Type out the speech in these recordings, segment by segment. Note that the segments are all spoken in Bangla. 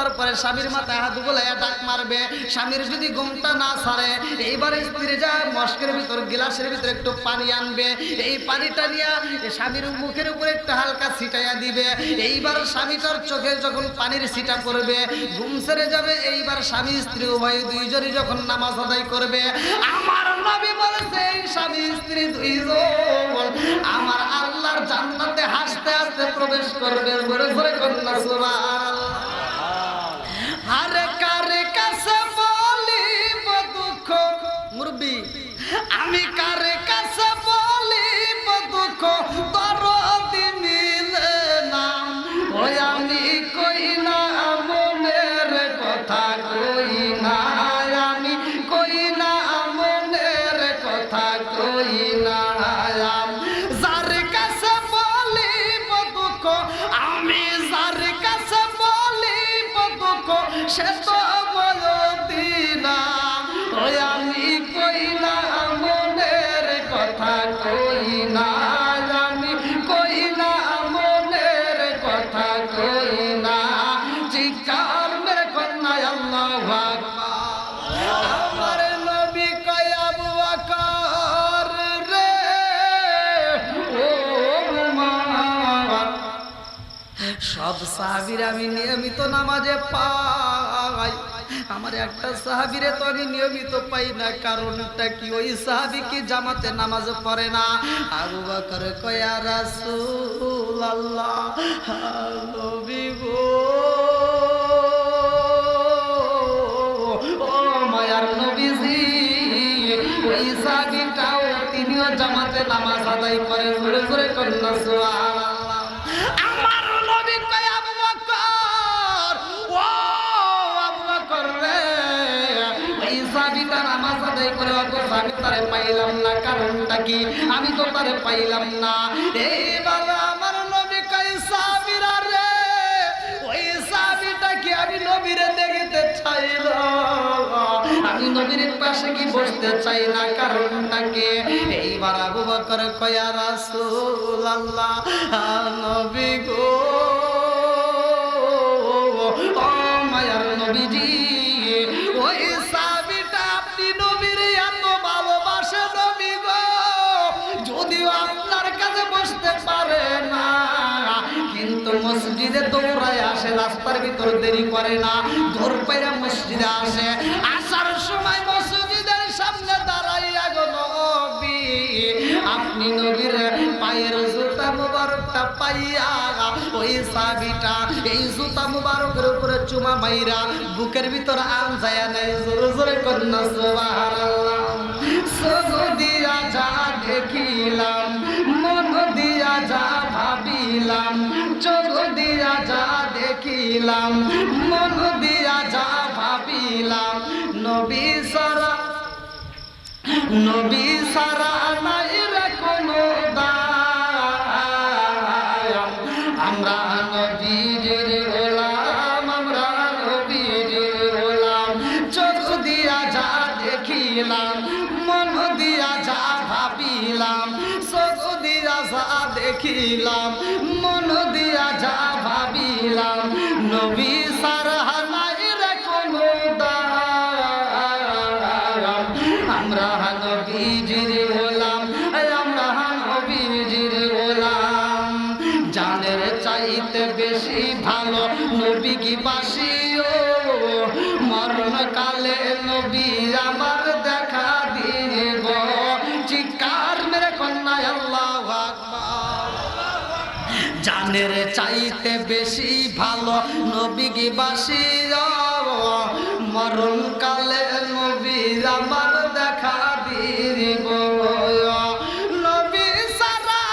তারপরে স্বামীর মাথায় হাত বুলাইয়া ডাক মারবে। স্বামীর যদি ঘুমটা না ছাড়ে, এইবারে স্ত্রী যায় মস্কের ভিতর, গিলাসের ভিতরে একটু পানি আনবে। এই পানিটা নিয়ে স্বামীর মুখের উপরে একটু হালকা ছিটাইয়া দিবে। এইবার স্বামীটার চোখে যখন পানির ছিটা পড়বে, ঘুম ছেড়ে যাবে। এইবার স্বামী, স্ত্রী, উভয় দুইজনই যখন নামাজ আদায় করবে, আমার নবী বলেছে, এই স্বামী, স্ত্রী দুইজন আমার আল্লাহর জান্নাতে হাসতে হাসতে প্রবেশ করবে। ঘুরে ঘুরে কন্যা সুবহানাল্লাহ মনের কথা কই না যার কাছে বলিব দুঃখ আমি যার কাছে বলিব দুঃখ সে সব সাহাবির আমি নিয়মিত নামাজে পাই। আমার একটা সাহাবিরে তো আমি নিয়মিত পাই না, কারণটা কি? ওই সাহাবি কি জামাতে নামাজ পড়ে না? আবু বকর কয়া রাসূল আল্লাহ নবী গো ও মায়ার ওই সাহাবিটাও তিনিও জামাতে নামাজ আদায় করেন। ঘুরে তারে পাইলাম না, কারণটা কি? আমি তো তারে পাইলাম না। এই বাবা আমার নবী কয় সাহাবীরা রে, ওই সাহাবীটা কি আমি নবীরে চাইলাম আমি নবীর পাশে কি বসতে চাই না, কারণটা কি? এইবার আবু বকর কয়া রাসূল আল্লাহ নবী গো, ও মায়ার নবীজি মসজিদে দৌড়ায় আসে, রাস্তার ভিতর দেরি করে না ঘর পাইরা মসজিদে আসে। আসার সময় মসজিদের সামনে দাঁড়াইয়া গো নবী, আপনি নবীর পায়ের জুতা মুবারকটা পাইয়া ওই সাবিটা এই জুতা মুবারকের উপরে চুমা মাইরা বুকের ভিতর আন যায় নাই জোরে জোরে কন্যা, সুবহানাল্লাহ। সজো দিয়া যা দেখিলাম যা দেখিলাম, মন দিয়া যা ভাবিলাম। নবী সারা নবী সারা নাই রে কোনো আমরা নবীজির গোলাম, আমরা নবীজির গোলাম। চোখ দিয়া যা দেখিলাম, মন দিয়া যা ভাবিলাম। চোখ দিয়া যা দেখিলাম, মন দিয়া যা ভাবিলাম নবী সারা নাই রে কোনো দায়াম আমরা নবীজির গোলাম আমরা নবীজির গোলাম জানের চাইতে বেশি ভালো নবী কি বাসিও? মরণ কালে নবী আমার দেখা জানের চাইতে বেশি ভালো নবী কি বাসি মরণ কালে নবী আমার দেখা দিব নবী সারা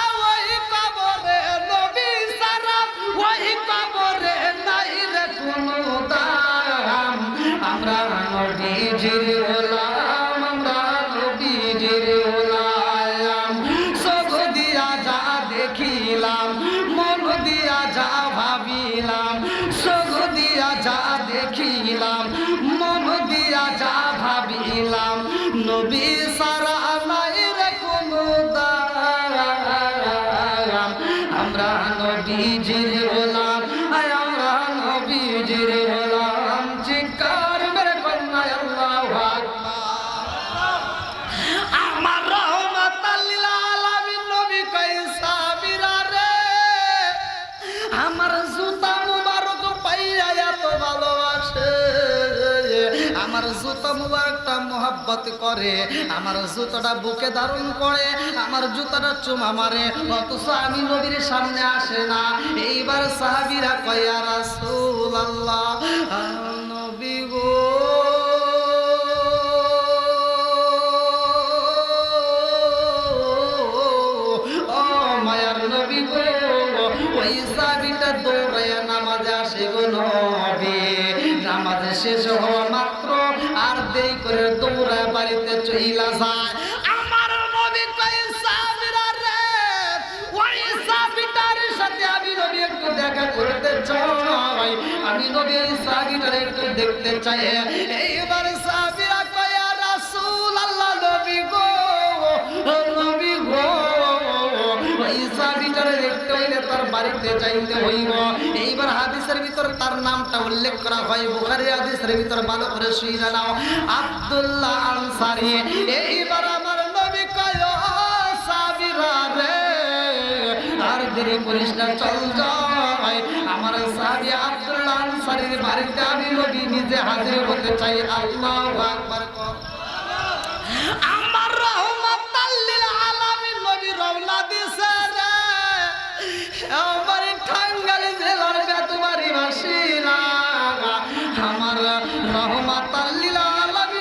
আমরা নবীজির মুবারকটা মোহাব্বত করে, আমার জুতোটা বুকে ধারণ করে, আমার জুতোটা চুমা মারে, অথচ আমি নবীর সামনে আসে না। এইবার সাহাবিরা কয়া রাসূল আল্লাহ নবী গো। দেরি করে তোমরা বাড়িতে চইলা যায়। আমার নবী কই সাবিরা রে, ওই সাবিটার সাথে আমি নবী একটু দেখা করতে চাই। আমি নবী সাবিটার একটু দেখতে চাই। এইবার হইলে তার বাড়িতে যাইতে হইব। এইবার হাদিসের ভিতর তার নামটা উল্লেখ করা হয়, বুখারী হাদিসের ভিতর ভালো করে শুইরা নাও। আব্দুল্লাহ আনসারী, এইবার আমার নবী কয় সাবিরা রে, আর করিস না, চল যাই আমার সাহাবী আব্দুল্লাহ আনসারীর বাড়িতে আমি নবী নিজে হাজির হতে চাই। আল্লাহু আকবার কর।